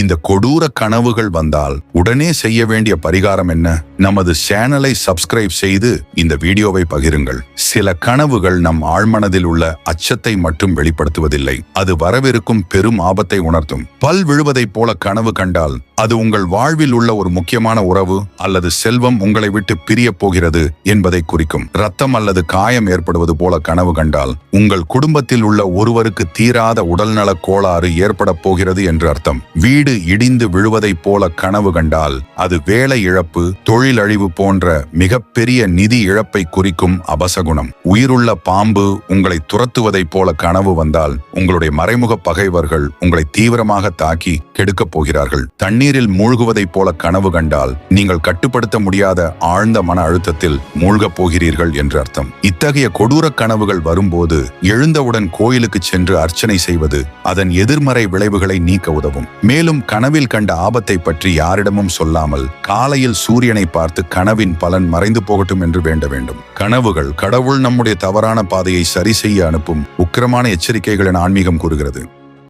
இந்த கொடூர கனவுகள் வந்தால் உடனே செய்ய வேண்டிய பரிகாரம் என்ன? நமது சேனலை சப்ஸ்கிரைப் செய்து இந்த வீடியோவை பகிருங்கள். சில கனவுகள் நம் ஆழ்மனதில் உள்ள அச்சத்தை மட்டும் வெளிப்படுத்துவதில்லை. அது வரவிருக்கும் பெரும் ஆபத்தை உணர்த்தும். பல் விழுவதைப் போல கனவு கண்டால் அது உங்கள் வாழ்வில் உள்ள ஒரு முக்கியமான உறவு அல்லது செல்வம் உங்களை விட்டு பிரிய போகிறது என்பதை குறிக்கும். ரத்தம் அல்லது காயம் ஏற்படுவது போல கனவு கண்டால் உங்கள் குடும்பத்தில் உள்ள ஒருவருக்கு தீராத உடல்நல கோளாறு ஏற்பட போகிறது என்று அர்த்தம். வீடு இடிந்து விழுவதைப் போல கனவு கண்டால் அது வேலை இழப்பு தொழிலழிவு போன்ற மிகப்பெரிய நிதி இழப்பை குறிக்கும் அபசகுணம். உயிருள்ள பாம்பு உங்களை துரத்துவதைப் போல கனவு வந்தால் உங்களுடைய மறைமுக பகைவர்கள் உங்களை தீவிரமாக தாக்கி கெடுக்கப் போகிறார்கள். தண்ணீரில் மூழ்குவதைப் போல கனவு கண்டால் நீங்கள் கட்டுப்படுத்த முடியாத ஆழ்ந்த மன அழுத்தத்தில் மூழ்கப் போகிறீர்கள் என்று அர்த்தம். இத்தகைய கொடூர கனவுகள் வரும்போது எழுந்தவுடன் கோயிலுக்கு சென்று அர்ச்சனை செய்வது அதன் எதிர்மறை விளைவுகளை நீக்க உதவும். மேலும் மேலும் கனவில் கண்ட ஆபத்தை பற்றி யாரிடமும் சொல்லாமல் காலையில் சூரியனை பார்த்து கனவின் பலன் மறைந்து போகட்டும் என்று வேண்ட வேண்டும். கனவுகள் கடவுள் நம்முடைய தவறான பாதையை சரி செய்ய அனுப்பும் உக்கிரமான எச்சரிக்கைகள் என ஆன்மீகம் கூறுகிறது.